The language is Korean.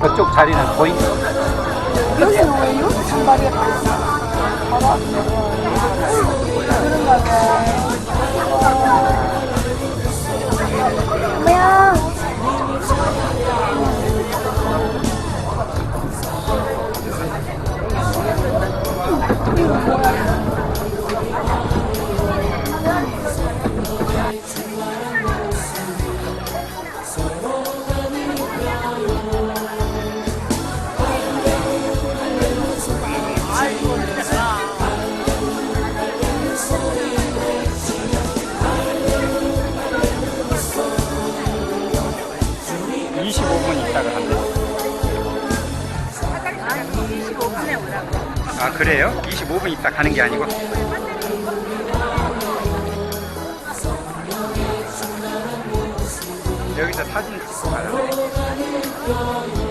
그쪽 자리는 보인다. 여기는 왜 이렇게 단발이야? 봐봐. 그런가 봐. 25분 있다가 간대. 25분에 오라고. 아 그래요? 25분 있다 가는 게 아니고? 여기서 사진 찍고 가요.